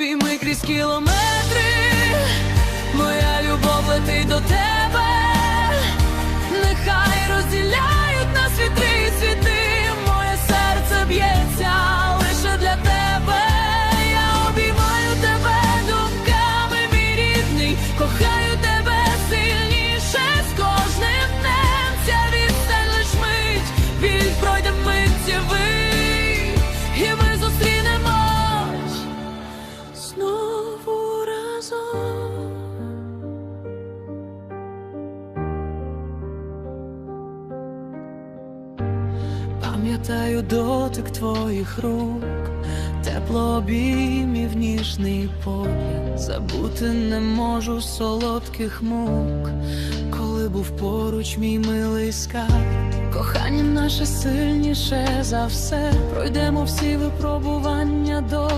обійми крізь кілометри, моя любов летить до тебе, знову разом. Пам'ятаю дотик твоїх рук, тепло обіймів, ніжний погляд, забути не можу солодких мук, коли був поруч мій милий скарб. Кохання наше сильніше за все. Пройдемо всі випробування. Вірю,